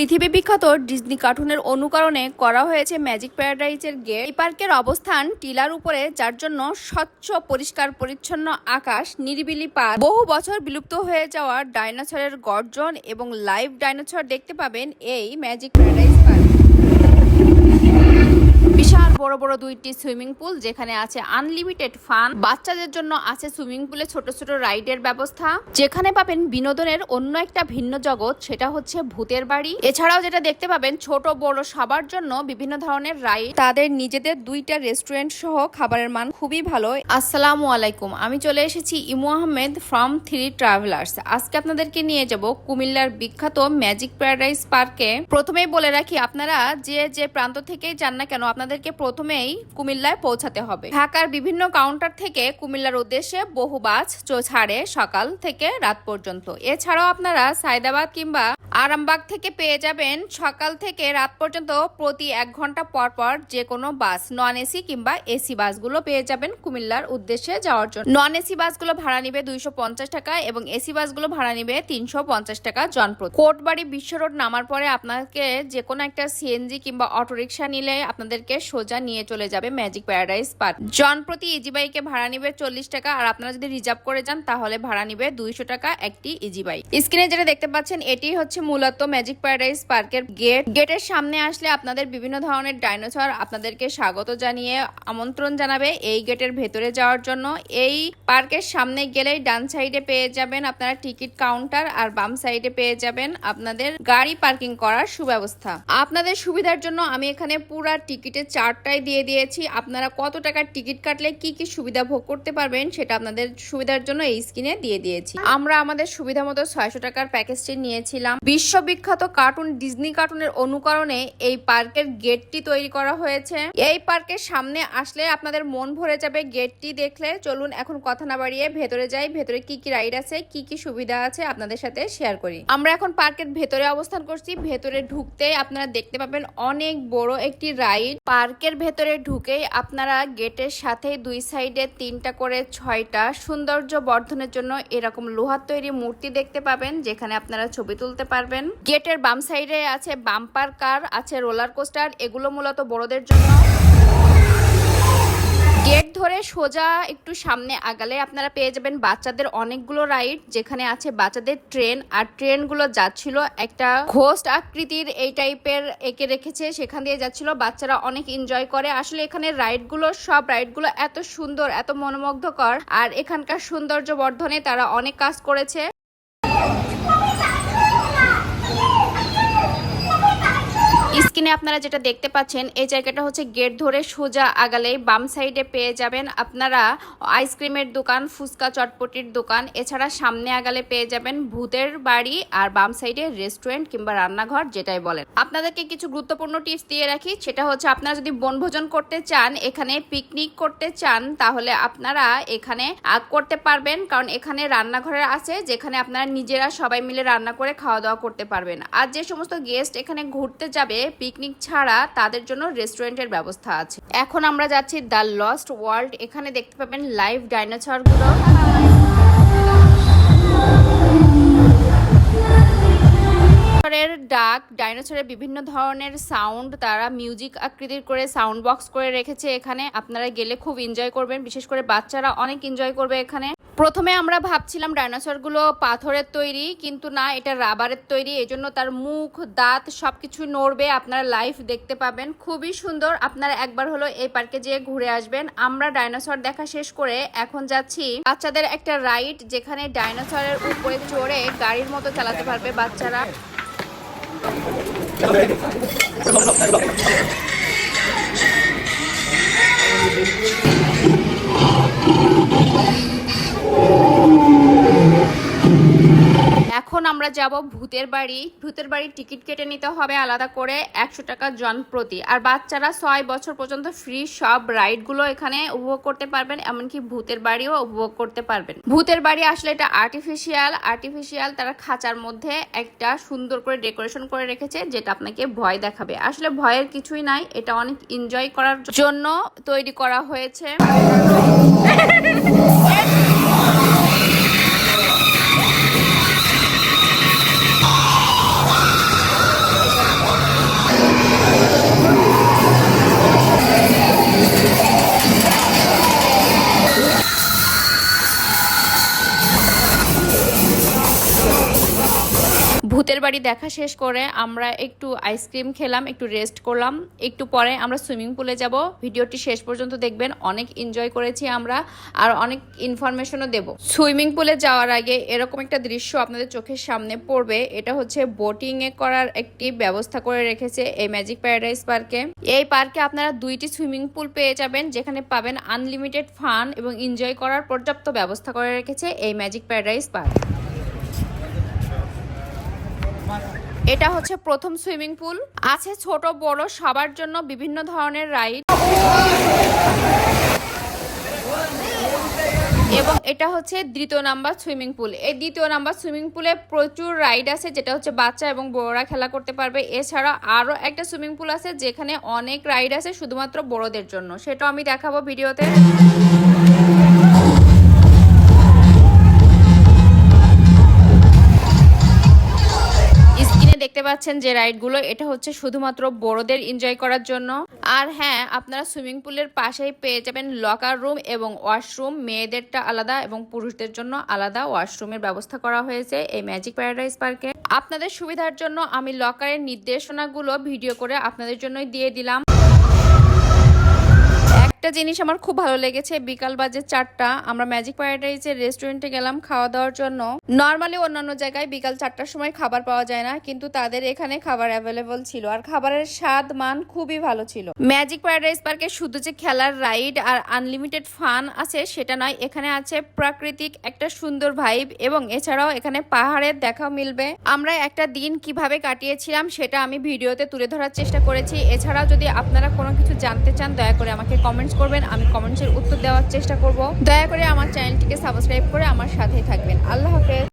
পৃথিবী বিখ্যাত ডিজনি কার্টুনের অনুকরণে করা হয়েছে ম্যাজিক প্যারাডাইজের গেট। এই পার্কের অবস্থান টিলার উপরে, যার জন্য স্বচ্ছ, পরিষ্কার, পরিচ্ছন্ন আকাশ, নিরিবিলি পার্ক। বহু বছর বিলুপ্ত হয়ে যাওয়া ডাইনোসরের গর্জন এবং লাইভ ডাইনোসর দেখতে পাবেন এই ম্যাজিক প্যারাডাইজ পার্ক। বিশাল বড় বড় দুইটি সুইমিং পুল যেখানে আছে আনলিমিটেড ফান। বাচ্চাদের জন্য আছে সুইমিং পুলে ছোট ছোট রাইডের ব্যবস্থা। যেখানে পাবেন বিনোদনের অন্য একটা ভিন্ন জগৎ, সেটা হচ্ছে ভূতের বাড়ি। এছাড়াও যেটা দেখতে পাবেন, ছোট বড় সবার জন্য বিভিন্ন ধরনের রাইড। তাদের নিজেদের দুইটা রেস্টুরেন্ট সহ খাবারের মান খুবই ভালো। আসসালামু আলাইকুম, আমি চলে এসেছি ইমু আহমেদ ফ্রম থ্রি ট্রাভেলার্স। আজকে আপনাদেরকে নিয়ে যাব কুমিল্লার বিখ্যাত ম্যাজিক প্যারাডাইস পার্কে। প্রথমেই বলে রাখি, আপনারা যে যে প্রান্ত থেকেই যান না কেন আপনাদেরকে প্রথমেই কুমিল্লায় পৌঁছাতে হবে। ঢাকার বিভিন্ন কাউন্টার থেকে কুমিল্লার উদ্দেশ্যে বহু বাস ছাড়ে সকাল থেকে রাত পর্যন্ত। এছাড়াও আপনারা সায়দাবাদ কিংবা আরামবাগ থেকে পেয়ে যাবেন সকাল থেকে রাত পর্যন্ত প্রতি এক ঘণ্টা পর পর যে কোনো বাস, নন এসি কিংবা এসি বাসগুলো পেয়ে যাবেন কুমিল্লার উদ্দেশ্যে যাওয়ার জন্য। নন এসি বাসগুলো ভাড়া নিবে দুইশো পঞ্চাশ টাকা এবং এসি বাসগুলো ভাড়া নিবে তিনশো পঞ্চাশ টাকা জনপ্রতি। কোটবাড়ি বিশ্ব রোড নামার পরে আপনাকে যে কোনো একটা সিএনজি কিংবা অটোরিকশা নিলে আপনাদেরকে সোজা নিয়ে চলে যাবে ম্যাজিক প্যারাডাইস পার্ক। জনপ্রতি ইজি বাইকে ভাড়া নিবে চল্লিশ টাকা আর আপনারা যদি রিজার্ভ করে যান তাহলে ভাড়া নিবে দুইশো টাকা একটি ইজি বাইক স্ক্রিনে যেটা দেখতে পাচ্ছেন, এটি হচ্ছে মূলত ম্যাজিক প্যারাডাইস পার্কের গেট গেটের সামনে আসলে আপনাদের বিভিন্ন ধরনের ডাইনোসর আপনাদেরকে স্বাগত জানিয়ে আমন্ত্রণ জানাবে এই গেটের ভেতরে যাওয়ার জন্য। এই পার্কের সামনে গেলেই ডান সাইডে পেয়ে যাবেন আপনারা টিকিট কাউন্টার আর বাম সাইডে পেয়ে যাবেন আপনাদের গাড়ি পার্কিং করার সুব্যবস্থা। আপনাদের সুবিধার জন্য আমি এখানে পুরা টিকিটের চার্টটাই দিয়ে দিয়েছি। আপনারা কত টাকার টিকিট কাটলে কি কি সুবিধা ভোগ করতে পারবেন সেটা আপনাদের সুবিধার জন্য এই স্ক্রিনে দিয়ে দিয়েছি। আমরা আমাদের সুবিধা মতো ছয়শো টাকার প্যাকেজটি নিয়েছিলাম। বিশ্ববিখ্যাত কার্টুন ডিজনি কার্টুনের অনুকরণে এই পার্কের গেটটি তৈরি করা হয়েছে। এই পার্কের সামনে আসলে আপনাদের মন ভরে যাবে গেটটি দেখলে। চলুন এখন কথা না বাড়িয়ে ভেতরে যাই। ভেতরে কি কি রাইড আছে, কি কি সুবিধা আছে আপনাদের সাথে শেয়ার করি। আমরা এখন পার্কের ভেতরে অবস্থান করছি। ভেতরে ঢুকতে আপনারা দেখতে পাবেন অনেক বড় একটি রাইড। পার্কের ভেতরে ঢুকেই আপনারা গেটের সাথে দুই সাইডে তিনটা করে ছয়টা সৌন্দর্য বর্ধনের জন্য এরকম লোহার তৈরি মূর্তি দেখতে পাবেন, যেখানে আপনারা ছবি তুলতে পারবেন। গেটের বাম সাইডে আছে বাম্পার কার, আছে রোলার কোস্টার, এগুলো মূলত বড়দের জন্য। গেট ধরে সোজা একটু সামনে আগালে আপনারা পেয়ে যাবেন বাচ্চাদের অনেকগুলো রাইড, যেখানে আছে বাচ্চাদের ট্রেন। আর ট্রেনগুলো যাচ্ছিল একটা ঘোস্ট আকৃতির এই টাইপের এঁকে রেখেছে, সেখান দিয়ে যাচ্ছিল। বাচ্চারা অনেক এনজয় করে। আসলে এখানে রাইডগুলো, সব রাইডগুলো এত সুন্দর, এত মনোমুগ্ধকর। আর এখানকার সৌন্দর্য বর্ধনে তারা অনেক কাজ করেছে। স্ক্রিনে আপনারা যেটা দেখতে পাচ্ছেন, এই জায়গাটা হচ্ছে গেট ধরে সোজা আগালে বাম সাইডে পেয়ে যাবেন আপনারা আইসক্রিমের দোকান, ফুচকা চটপটির দোকান। এছাড়া সামনে আগালে পেয়ে যাবেন ভূতের বাড়ি আর বাম সাইডে রেস্টুরেন্ট কিংবা রান্নাঘর, যেটাই বলেন। আপনাদেরকে কিছু গুরুত্বপূর্ণ টিপস দিয়ে রাখি। সেটা হচ্ছে আপনারা যদি বনভোজন করতে চান, এখানে পিকনিক করতে চান, তাহলে আপনারা এখানে করতে পারবেন। কারণ এখানে রান্নাঘরের আছে, যেখানে আপনারা নিজেরা সবাই মিলে রান্না করে খাওয়া দাওয়া করতে পারবেন। আর যে সমস্ত গেস্ট এখানে ঘুরতে যাবে পিকনিক ছাড়া তাদের জন্য রেস্টুরেন্টের ব্যবস্থা আছে। এখন আমরা যাচ্ছি দ্য লস্ট ওয়ার্ল্ড। এখানে দেখতে পাবেন লাইভ ডাইনোসরগুলো ডাইনোসরের ডাক, ডাইনোসরের বিভিন্ন ধরনের সাউন্ড, তারা মিউজিক আকৃতির করে সাউন্ড বক্স করে রেখেছে এখানে। আপনারা গেলে খুব এনজয় করবেন। বিশেষ করে বাচ্চারা অনেক এনজয় করবে এখানে। প্রথমে আমরা ভাবছিলাম ডাইনোসরগুলো পাথরের তৈরি, কিন্তু না, এটা রাবারের তৈরি। এজন্য তার মুখ, দাঁত সবকিছু নড়বে। আপনারা লাইভ দেখতে পাবেন। খুবই সুন্দর। আপনারা একবার হলো এই পার্কে যেয়ে ঘুরে আসবেন। আমরা ডাইনোসর দেখা শেষ করে এখন যাচ্ছি বাচ্চাদের একটা রাইড, যেখানে ডাইনোসরের উপরে চড়ে গাড়ির মতো চালাতে পারবে বাচ্চারা। আমরা যাব ভূতের বাড়ি। ভূতের বাড়ির টিকিট কেটে নিতে হবে আলাদা করে একশো টাকা জন প্রতি। আর বাচ্চারা ছয় বছর পর্যন্ত ফ্রি সব রাইডগুলো এখানে উপভোগ করতে পারবেন, এমনকি ভূতের বাড়িও উপভোগ করতে পারবেন। ভূতের বাড়ি আসলে এটা আর্টিফিশিয়াল আর্টিফিশিয়াল তারা খাঁচার মধ্যে একটা সুন্দর করে ডেকোরেশন করে রেখেছে, যেটা আপনাকে ভয় দেখাবে। আসলে ভয়ের কিছুই নাই, এটা অনেক এনজয় করার জন্য তৈরি করা হয়েছে। বাড়ি দেখা শেষ করে আমরা একটু আইসক্রিম খেলাম, একটু রেস্ট করলাম। একটু পরে আমরা সুইমিং পুলে যাব। ভিডিওটি শেষ পর্যন্ত দেখবেন। অনেক এনজয় করেছি আমরা। আর অনেক ইনফরমেশনও দেব। সুইমিং পুলে যাওয়ার আগে এরকম একটা দৃশ্য আপনাদের চোখের সামনে পড়বে। এটা হচ্ছে বোটিং এ করার একটি ব্যবস্থা করে রেখেছে এই ম্যাজিক প্যারাডাইস পার্কে এই পার্কে আপনারা দুইটি সুইমিং পুল পেয়ে যাবেন, যেখানে পাবেন আনলিমিটেড ফান এবং এনজয় করার পর্যাপ্ত ব্যবস্থা করে রেখেছে এই ম্যাজিক প্যারাডাইস পার্ক এটা হচ্ছে প্রথম সুইমিং পুল। আছে ছোট, বড়, সবার জন্য বিভিন্ন ধরনের রাইড। এবং এটা হচ্ছে দ্বিতীয় নাম্বার সুইমিং পুল। এই দ্বিতীয় নাম্বার সুইমিং পুলে প্রচুর রাইড আছে, যেটা হচ্ছে বাচ্চা এবং বড়রা খেলা করতে পারবে। এছাড়া আরও একটা সুইমিং পুল আছে, যেখানে অনেক রাইড আছে শুধুমাত্র বড়দের জন্য। সেটাও আমি দেখাবো ভিডিওতে। পাচ্ছেন যে রাইডগুলো, এটা হচ্ছে শুধুমাত্র বড়দের এনজয় করার জন্য। আর হ্যাঁ আপনারা সুইমিং পুলের পাশেই পেয়ে যাবেন লকার রুম এবং ওয়াশরুম মেয়েদেরটা আলাদা এবং পুরুষদের জন্য আলাদা ওয়াশরুমের ব্যবস্থা করা হয়েছে এই ম্যাজিক প্যারাডাইস পার্কে আপনাদের সুবিধার জন্য আমি লকারের নির্দেশনাগুলো ভিডিও করে আপনাদের জন্যই দিয়ে দিলাম। একটা জিনিস আমার খুব ভালো লেগেছে, বিকাল বাজে চারটা, আমরা ম্যাজিক প্যারাডাইজের রেস্টুরেন্টে গেলাম খাওয়া দাওয়ার জন্য। নর্মালি অন্যান্য জায়গায় বিকাল চারটার সময় খাবার পাওয়া যায় না, কিন্তু তাদের এখানে খাবার অ্যাভেলেবল ছিল। আর খাবারের স্বাদ মান খুবই ভালো ছিল। ম্যাজিক প্যারাডাইজ পার্কে শুধু যে খেলার রাইড আর আনলিমিটেড ফান আছে, সেটা নয়, এখানে আছে প্রাকৃতিক একটা সুন্দর ভাইব এবং এছাড়াও এখানে পাহাড়ের দেখা মিলবে। আমরা একটা দিন কীভাবে কাটিয়েছিলাম, সেটা আমি ভিডিওতে তুলে ধরার চেষ্টা করেছি। এছাড়াও যদি আপনারা কোনো কিছু জানতে চান, দয়া করে আমাকে কমেন্টস করবেন, আমি কমেন্টসের উত্তর দেওয়ার চেষ্টা করব। দয়া করে আমার চ্যানেলটিকে সাবস্ক্রাইব করে আমার সাথেই থাকবেন। আল্লাহ হাফেজ।